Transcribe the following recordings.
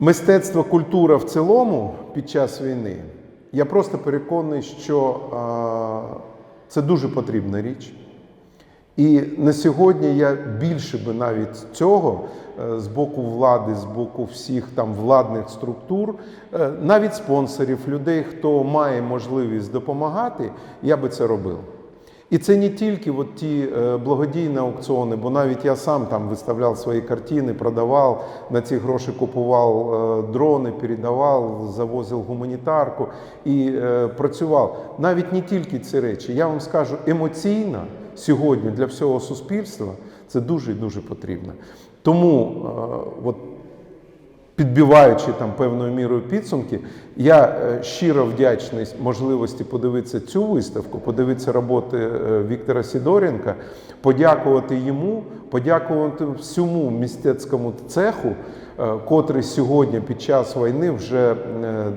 Мистецтво, культура в цілому під час війни. Я просто переконаний, що це дуже потрібна річ. І на сьогодні я більше би навіть цього е, з боку влади, з боку всіх там владних структур, е, навіть спонсорів, людей, хто має можливість допомагати, я би це робив. І це не тільки от ті е, благодійні аукціони, бо навіть я сам там виставляв свої картини, продавав, на ці гроші купував е, дрони, передавав, завозив гуманітарку і е, працював. Навіть не тільки ці речі. Я вам скажу, емоційно сьогодні для всього суспільства це дуже і дуже потрібно. Тому от, підбиваючи там певною мірою підсумки, я е, щиро вдячний можливості подивитися цю виставку, подивитися роботи е, Віктора Сідоренка, подякувати йому, подякувати всьому мистецькому цеху, е, котрий сьогодні під час війни вже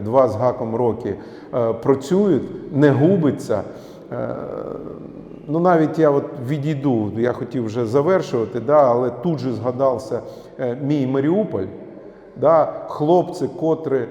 два з гаком роки працюють, не губиться. Ну, навіть я от відійду, я хотів вже завершувати, да, але тут же згадався мій Маріуполь, да, хлопці, котрі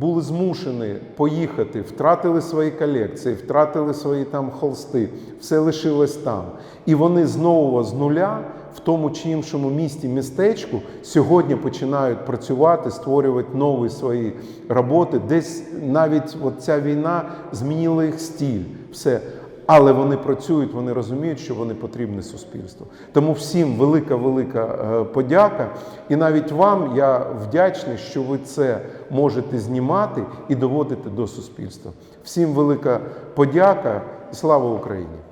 були змушені поїхати, втратили свої колекції, втратили свої там холсти, все лишилось там. І вони знову з нуля в тому чи іншому місті, містечку сьогодні починають працювати, створювати нові свої роботи. Десь навіть от ця війна змінила їх стіль. Все. Але вони працюють, вони розуміють, що вони потрібні суспільству. Тому всім велика, велика подяка. І навіть вам я вдячний, що ви це можете знімати і доводити до суспільства. Всім велика подяка і слава Україні!